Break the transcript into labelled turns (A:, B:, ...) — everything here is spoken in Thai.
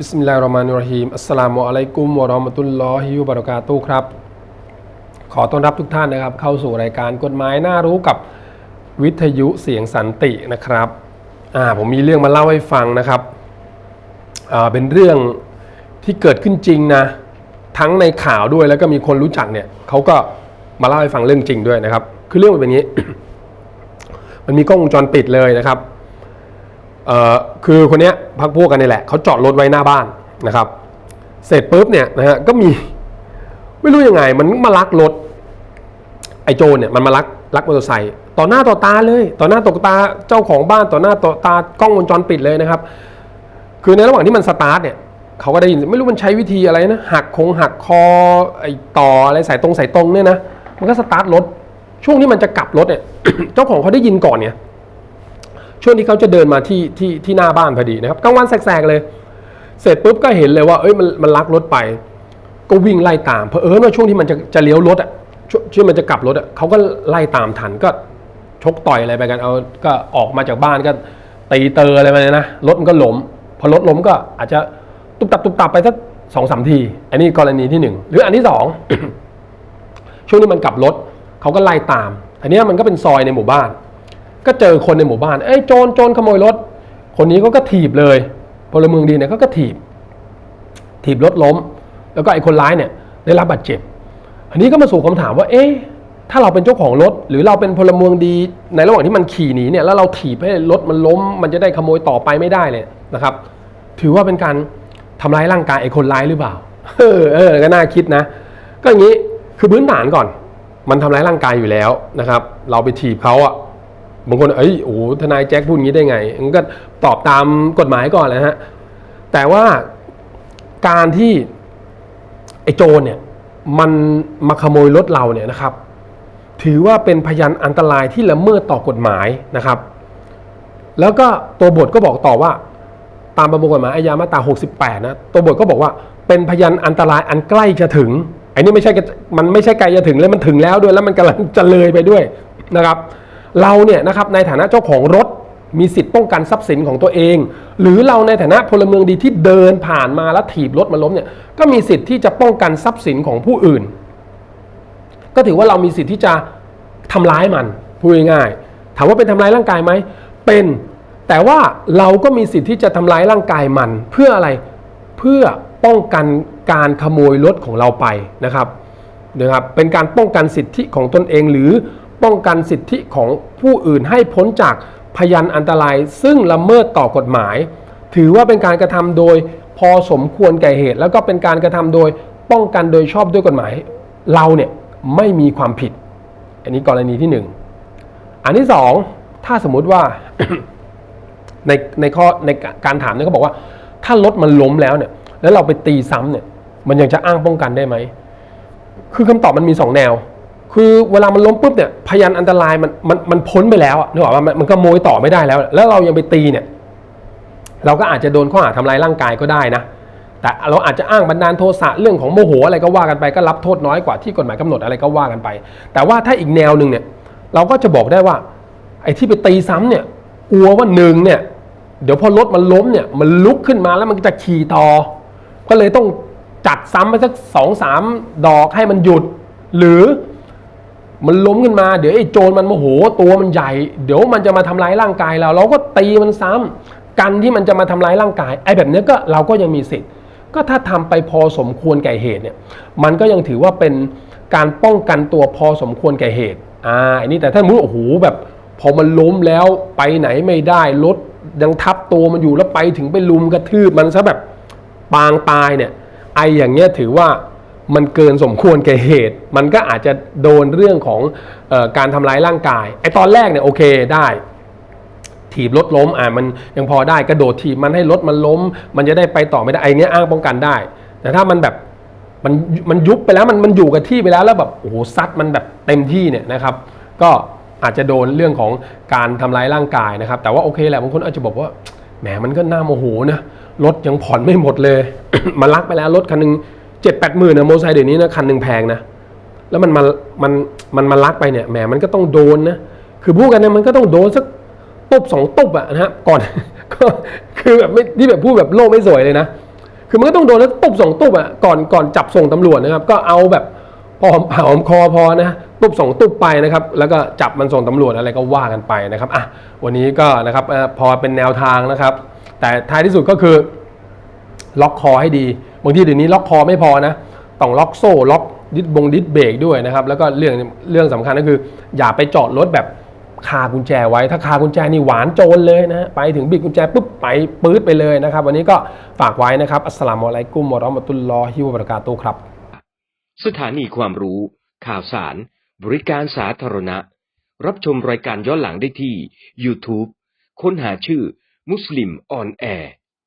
A: บิสมิลลาฮิรเราะห์มานิรเราะฮีมอัสสลามุอะลัยกุมวะเราะห์มะตุลลอฮิวะบะเราะกาตุครับ ขอต้อนรับทุกท่านนะครับ เข้าสู่รายการกฎหมายน่ารู้กับวิทยุเสียงสันตินะครับอ่าผมมีเรื่องมาเล่าให้ฟังนะครับอ่าเป็นเรื่องที่เกิดขึ้นจริงนะ ทั้งในข่าวด้วยแล้วก็มีคนรู้จักเนี่ยเขาก็มาเล่าให้ฟังเรื่องจริงด้วยนะครับ คือเรื่องมันเป็นอย่างนี้ มันมีกล้องวงจรปิดเลยนะครับ เอ่อคือคนเนี้ยพักพวกกันนี่แหละเขาจอดรถไว้หน้าบ้านนะครับ เสร็จปุ๊บเนี่ยนะฮะก็มี ไม่รู้ยังไง มันมาลักรถไอโจรเนี่ยมันมาลักลักมอเตอร์ไซค์ต่อหน้าต่อตาเลย ต่อหน้าต่อตาเจ้าของบ้านต่อหน้าต่อตากล้องวงจรปิดเลยนะครับ คือในระหว่างที่มันสตาร์ทเนี่ยเขาก็ได้ยินไม่รู้มันใช้วิธีอะไรนะหักคงหักคอไอต่ออะไรสายตรงสายตรงเนี่ยนะมันก็สตาร์ทรถช่วงที่มันจะกลับรถเนี่ยเจ้าของเขาได้ยินก่อนเนี่ย ช่วงที่เขาจะเดินมาที่ที่ที่หน้าบ้านพอดีนะครับกลางวันแสกๆเลย เสร็จปุ๊บก็เห็นเลยว่าเอ้ยมันมันลักรถไป ก็วิ่งไล่ตามเพอเอิญว่าช่วงที่มันจะจะเลี้ยวรถอะช่วงที่มันจะกลับรถอะเขาก็ไล่ตามทันก็ชกต่อยอะไรไปกันเอาก็ออกมาจากบ้านก็ตีเตออะไรไปเลยนะรถมันก็ล้มพอรถล้มก็อาจจะตุบตับตุบตับไปสักสองสามที อันนี้กรณีที่หนึ่งหรืออันที่สองช่วงที่มันกลับรถเขาก็ไล่ตาม อันนี้มันก็เป็นซอยในหมู่บ้าน ก็เจอคนในหมู่บ้านเอ้ยโจรโจรขโมยรถ คนนี้เขาก็ถีบเลยพลเมืองดีเนี่ยเขาก็ถีบ ถีบรถล้ม แล้วก็ไอ้คนร้ายเนี่ยได้รับบาดเจ็บ อันนี้ก็มาสู่คำถามว่า เอ๊ะถ้าเราเป็นเจ้าของรถ หรือเราเป็นพลเมืองดี ในระหว่างที่มันขี่หนีเนี่ยแล้วเราถีบให้รถมันล้ม มันจะได้ขโมยต่อไปไม่ได้เลยนะครับ ถือว่าเป็นการทำร้ายร่างกายไอ้คนร้ายหรือเปล่าเออเออก็น่าคิดนะ ก็อย่างนี้คือพื้นฐานก่อน มันทำร้ายร่างกายอยู่แล้วนะครับ เราไปถีบเขาอะ บางคนเอ้ยโอ้ทนายแจ็คพูดอย่างนี้ได้ไงมันก็ตอบตามกฎหมายก่อนเลยฮะแต่ว่าการที่ไอ้โจรเนี่ยมันมาขโมยรถเราเนี่ยนะครับ ถือว่าเป็นพยานอันตรายที่ละเมิดต่อกฎหมายนะครับ แล้วก็ตัวบทก็บอกต่อว่า ตามประมวลกฎหมายอาญามาตรา 68 นะตัวบทก็บอกว่าเป็นพยานอันตรายอันใกล้จะถึงไอันนี้ไม่ใช่มันไม่ใช่ไกลจะถึงแล้วมันถึงแล้วด้วยแล้วมันกำลังจะเลยไปด้วยนะครับ เราเนี่ยนะครับในฐานะเจ้าของรถมีสิทธิ์ป้องกันทรัพย์สินของตัวเอง หรือเราในฐานะพลเมืองดีที่เดินผ่านมาแล้วถีบรถมาล้มเนี่ยก็มีสิทธิ์ที่จะป้องกันทรัพย์สินของผู้อื่น ก็ถือว่าเรามีสิทธิ์ที่จะทำร้ายมันพูดง่ายๆถามว่าเป็นทำร้ายร่างกายไหมเป็นแต่ว่าเราก็มีสิทธิ์ที่จะทำร้ายร่างกายมัน เพื่ออะไรเพื่อป้องกันการขโมยรถของเราไปนะครับนะครับเป็นการป้องกันสิทธิของตนเองหรือ ป้องกันสิทธิของผู้อื่นให้พ้นจากพยานอันตราย ซึ่งละเมิดต่อกฎหมาย ถือว่าเป็นการกระทำโดยพอสมควรแก่เหตุ แล้วก็เป็นการกระทำโดยป้องกันโดยชอบด้วยกฎหมาย เราเนี่ยไม่มีความผิด อันนี้กรณีที่หนึ่งอันที่สองถ้าสมมุติว่าในในข้อในการถามเนี่ยเขาบอกว่า ถ้ารถมันล้มแล้วเนี่ย แล้วเราไปตีซ้ำเนี่ย มันยังจะอ้างป้องกันได้ไหม คือคำตอบมันมีสองแนว คือเวลามันล้มปุ๊บเนี่ยพยานอันตรายมันมันมันพ้นไปแล้วนึกออกว่ามันมันก็โมยต่อไม่ได้แล้ว แล้วเรายังไปตีเนี่ย เราก็อาจจะโดนข้อหาทำลายร่างกายก็ได้นะแต่เราอาจจะอ้างบันดาลโทสะเรื่องของโมโหอะไรก็ว่ากันไปก็รับโทษน้อยกว่าที่กฎหมายกำหนดอะไรก็ว่ากันไป แต่ว่าถ้าอีกแนวหนึ่งเนี่ย เราก็จะบอกได้ว่า ไอ้ที่ไปตีซ้ำเนี่ยกลัวว่าหนึ่งเนี่ยเดี๋ยวพอรถมันล้มเนี่ยมันลุกขึ้นมาแล้วมันจะขี่ต่อ ก็เลยต้องจัดซ้ำไปสักสองสามดอกให้มันหยุด หรือ มันล้มขึ้นมาเดี๋ยวไอ้โจรมันโมโหตัวมันใหญ่ เดี๋ยวมันจะมาทำร้ายร่างกายเรา เราก็ตีมันซ้ำกันที่มันจะมาทำร้ายร่างกายไอ้แบบเนี้ยก็เราก็ยังมีสิทธิ์ ก็ถ้าทำไปพอสมควรแก่เหตุเนี่ยมันก็ยังถือว่าเป็นการป้องกันตัวพอสมควรแก่เหตุอ่าอันนี้แต่ถ้ามุ้โอ้โหแบบพอมันล้มแล้วไปไหนไม่ได้รถยังทับตัวมันอยู่แล้วไปถึงไปลุมกระทืบมันซะแบบปางตายเนี่ยไออย่างเงี้ยถือว่า มันเกินสมควรแก่เหตุ มันก็อาจจะโดนเรื่องของออการทำร้ายร่างกายไอ้ตอนแรกเนี่ยโอเคได้ถีบรถล้มอ่ามันยังพอได้กระโดดถีบมันให้รถมันล้ม มันจะได้ไปต่อไม่ได้ไอ้เนี้ยอ้างป้องกันได้ แต่ถ้ามันแบบมันมันยุบไปแล้วมันมันอยู่กับที่ไปแล้วแล้วแบบโอ้โหซัดมันแบบเต็มที่เนี่ยนะครับ ก็อาจจะโดนเรื่องของการทำร้ายร่างกายนะครับ แต่ว่าโอเคแหละบางคนอาจจะบอกว่าแหมมันก็น่าโมโหนะรถยังผ่อนไม่หมดเลย มาลักไปแล้วรถคันหนึ่ง เจ็ดแปดหมื่นนะโมไซเดี๋ยวนี้นะคันหนึ่งแพงนะ แล้วมันมามันมันมาลักไปเนี่ยแหมมันก็ต้องโดนนะ คือพูดกันเนี่ยมันก็ต้องโดนสักตุบสองตุบอะนะฮะก่อนก็คือแบบไม่ที่แบบพูดแบบโลกไม่สวยเลยนะ คือมันก็ต้องโดนแล้วตุบสองตุบอะก่อนก่อนจับส่งตำรวจนะครับ ก็เอาแบบพอหอมหอมคอพอนะตุบสองตุบไปนะครับ แล้วก็จับมันส่งตำรวจอะไรก็ว่ากันไปนะครับอะวันนี้ก็นะครับพอเป็นแนวทางนะครับ แต่ท้ายที่สุดก็คือ ล็อกคอให้ดี บางทีเดี๋ยวนี้ล็อกคอไม่พอนะต้องล็อกโซ่ล็อกดิสบงดิสเบรกด้วยนะครับ แล้วก็เรื่องเรื่องสำคัญก็คือ อย่าไปจอดรถแบบคากุญแจไว้ถ้าคากุญแจนี่หวานโจรเลยนะไปถึงบิดกุญแจปุ๊บไปปื๊ดไปเลยนะครับ วันนี้ก็ฝากไว้นะครับ อัสสลามุอะลัยกุมวะราะมะตุลลอฮิวะบะเราะกาตุครับ
B: สถานีความรู้ ข่าวสาร บริการสาธารณะ รับชมรายการย้อนหลังได้ที่ YouTube ค้นหาชื่อมุสลิมออนแอร์